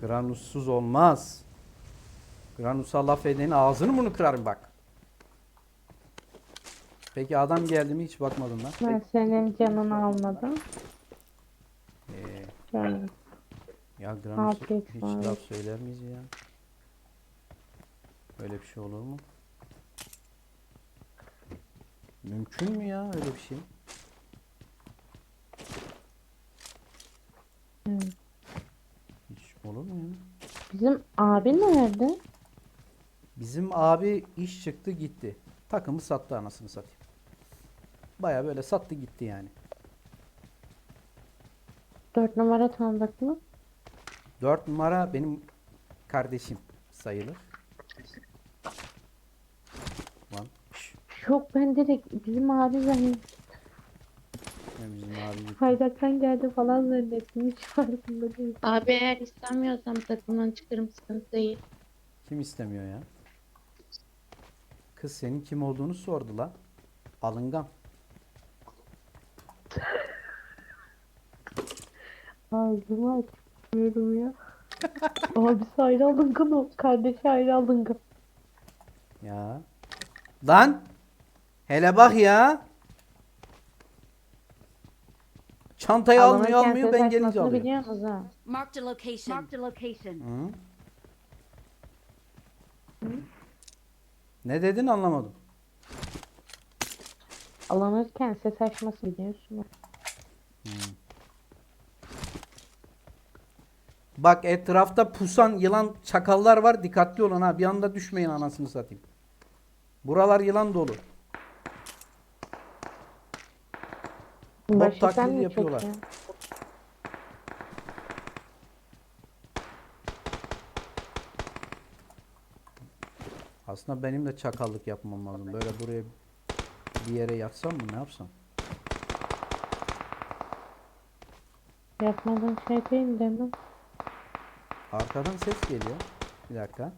Granussuz olmaz. Granusa laf edenin ağzını bunu kırarım bak. Peki adam geldi mi hiç bakmadın lan. Ben senin canını almadım. Ee, ya Granus Afiyet hiç olsun. laf söyler miyiz ya? Böyle bir şey olur mu? Mümkün mü ya öyle bir şey? Evet. Olur mu ya? Bizim abi nerede? Bizim abi iş çıktı gitti. Takımı sattı anasını satayım. Baya böyle sattı gitti yani. Dört numara tanıdık mı? 4 numara benim kardeşim sayılır. Lan. Yok ben direkt bizim abi bizim abi gitti. Haydak'tan geldi falan zannettim. Hiç farkında değilim. Abi eğer istemiyorsam takımdan çıkarım sıkıntı değil. Kim istemiyor ya? Kız senin kim olduğunu sordu la. Alıngan. Ağzımı açmıyorum ya. Abisi ayrı alıngan o. Kardeşi ayrı alıngan. Ya. Lan. Hele bak ya. Çantayı almıyor almıyor ben gelince açmasını alıyor. biliyor musunuz ha? Marked a location. Marked a location. Hı? Ne dedin anlamadım. Alınırken ses açması biliyorsun. Bak etrafta pusan yılan çakallar var dikkatli olun ha bir anda düşmeyin anasını satayım. Buralar yılan dolu. Başı sen taklidi mi yapıyorlar. çekiyorsun? Aslında benim de çakallık yapmam lazım. Böyle buraya bir yere yatsam mı ne yapsam? Yapmadığın şey değil değil mi? Arkadan ses geliyor. Bir dakika.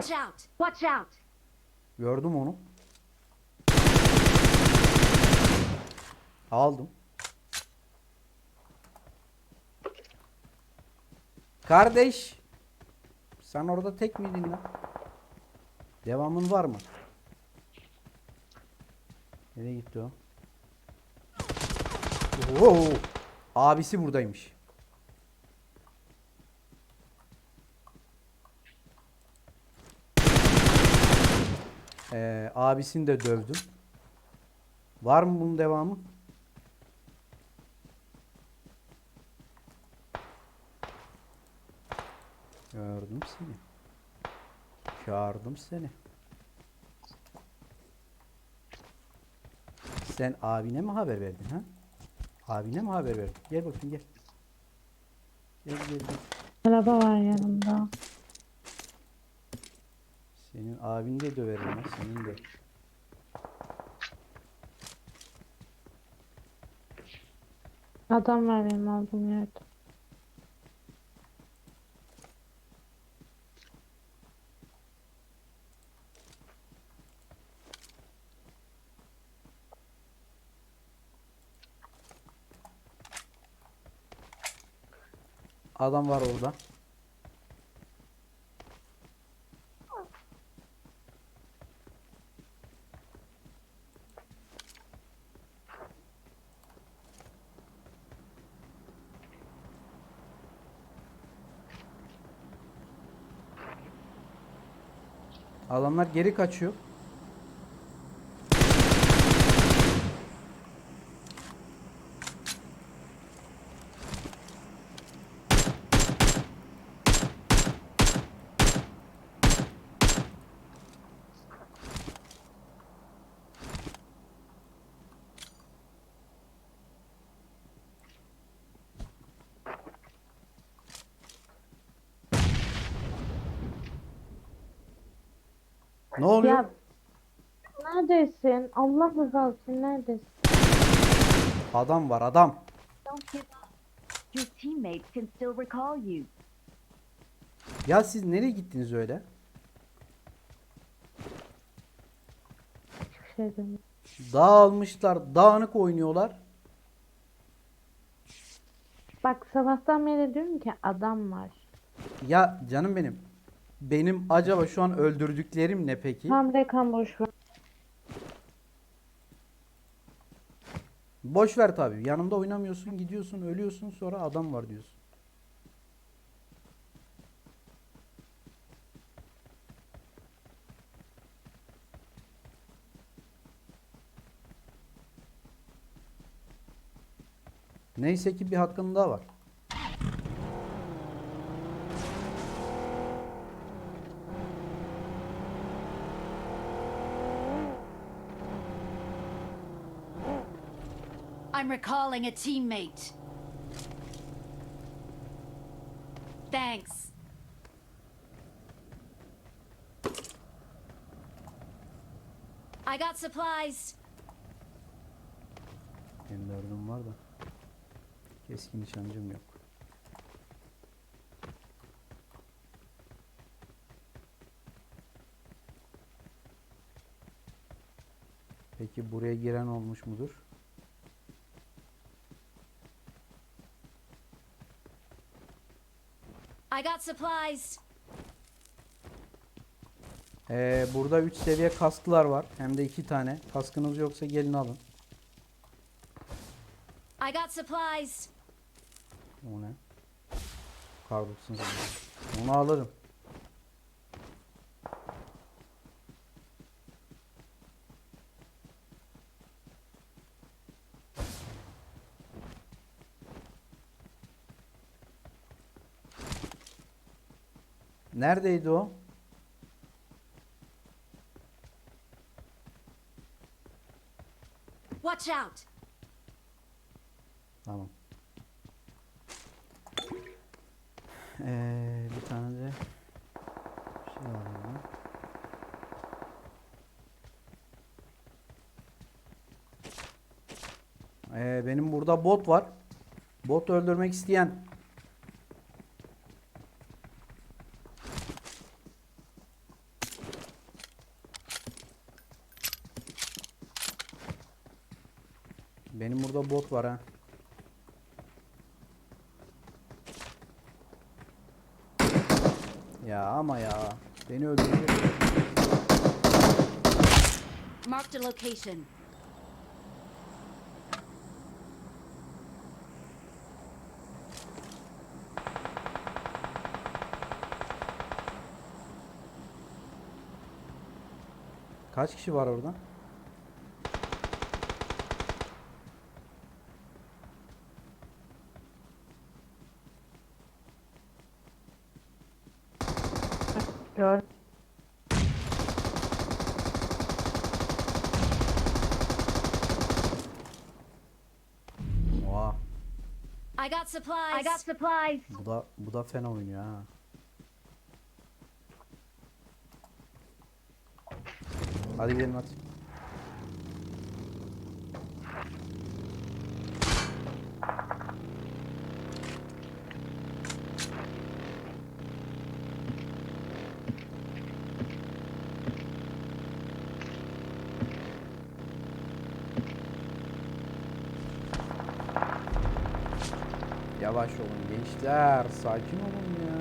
Watch out! Watch out! Gördüm onu. Aldım. Kardeş. Sen orada tek miydin lan? Devamın var mı? Nereye gitti o? Oo, abisi buradaymış. Ee, abisini de dövdüm. Var mı bunun devamı? Gördüm seni. Çağırdım seni. Sen abine mi haber verdin ha? Abine mi haber verdin? Gel bakayım gel. Gel gel gel. Araba var yanımda. Senin abini de döverim lan senin de. Adam var benim aldığım yerde. Adam var orada. Adamlar geri kaçıyor. Ne oluyor? Ya neredesin? Allah rızası için neredesin? Adam var adam. Don't give up. Your teammates can still recall you. Ya siz nereye gittiniz öyle? Şey. Dağılmışlar, dağınık oynuyorlar. Bak sabahtan beri diyorum ki adam var. Ya canım benim. Benim acaba şu an öldürdüklerim ne peki? Tam reklam boş ver. Boş ver tabii. Yanımda oynamıyorsun, gidiyorsun, ölüyorsun, sonra adam var diyorsun. Neyse ki bir hakkın daha var. Recalling a teammate. Thanks. I got supplies. Benim dördüm var da. Keskin nişancım yok. Peki buraya giren olmuş mudur? I got supplies. Ee, burada 3 seviye kasklar var. Hem de 2 tane. Kaskınız yoksa gelin alın. I got supplies. O ne? Kar 98. Onu alırım. Neredeydi o? Watch out. Tamam. Ee, bir tane de şey alalım. Ee, benim burada bot var. Bot öldürmek isteyen Benim burada bot var ha. Ya ama ya. Beni öldürecek. Marked a location. Kaç kişi var orada? I got supplies. I got supplies. Bu da bu da fena oynuyor ha. Hadi gelin hadi. Yavaş olun gençler. Sakin olun ya.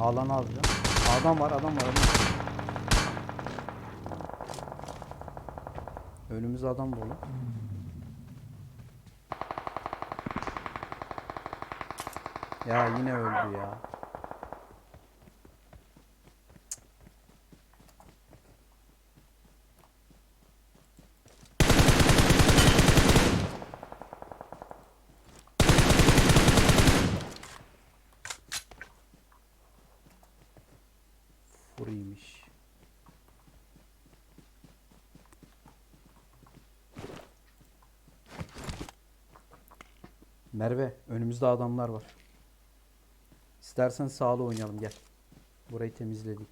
Alanı alacağım. Adam var, adam var, adam var. Önümüz adam dolu. Ya yine öldü ya. Merve, önümüzde adamlar var. İstersen sağlı oynayalım gel. Burayı temizledik.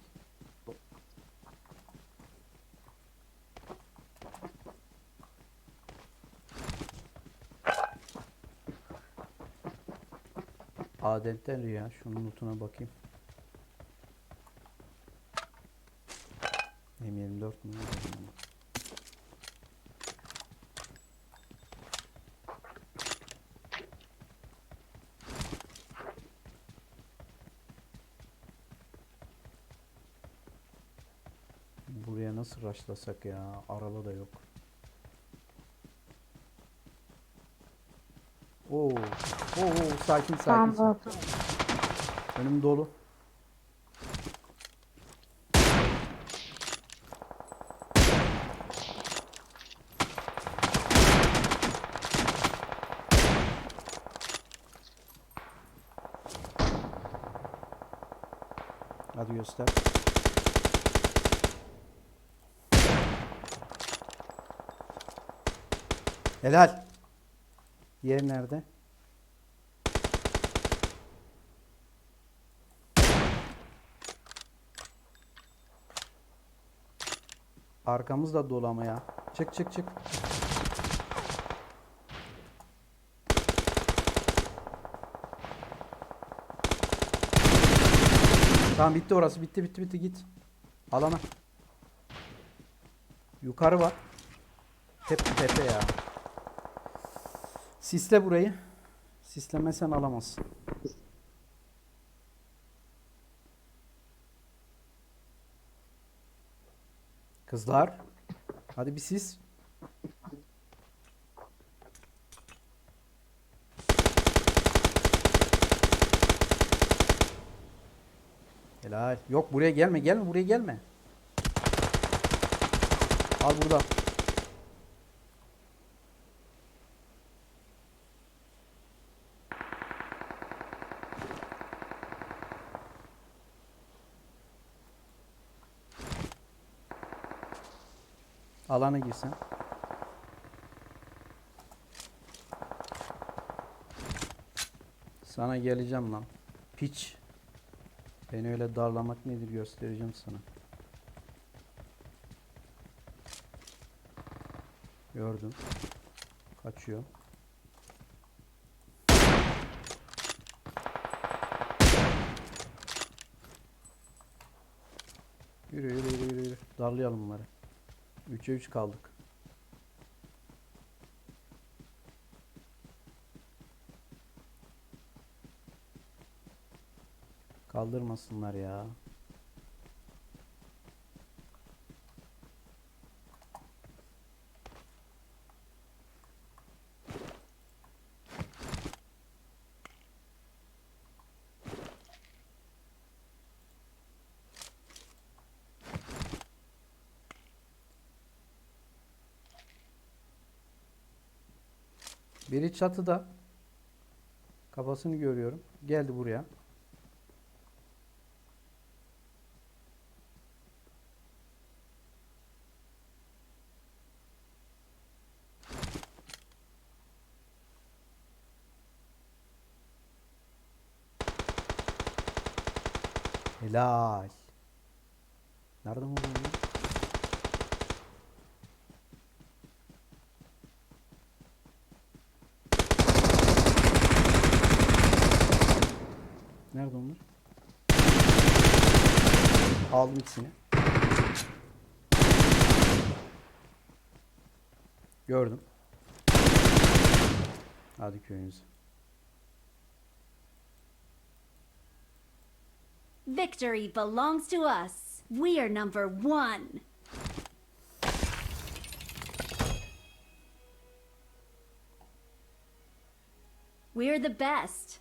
Adetten ya. Şunun notuna bakayım. M24 mu? Buraya nasıl raşlasak ya? Araba da yok. Oo. Oo, sakin sakin. Tamam sakin. Önüm dolu. Hadi göster. Helal. Yer nerede? Arkamız da. Çık çık çık. Tamam bitti orası. Bitti bitti bitti git. Alana. Yukarı var. Hep tepe ya. Sisle burayı. Sislemesen alamazsın. Kızlar. Hadi bir sis. Helal. Yok buraya gelme gelme buraya gelme. Al burada. Alana girsen. Sana geleceğim lan. Piç. Beni öyle darlamak nedir göstereceğim sana. Gördüm. Kaçıyor. Yürü yürü yürü yürü. Darlayalım bunları. 3'e 3 kaldık. Kaldırmasınlar ya. Biri çatıda. Kafasını görüyorum. Geldi buraya. Helal. Nereden vurdun lan? Nerede onlar? Aldım ikisini. Gördüm. Hadi köyünüze. Victory belongs to us. We are number one. We're the best.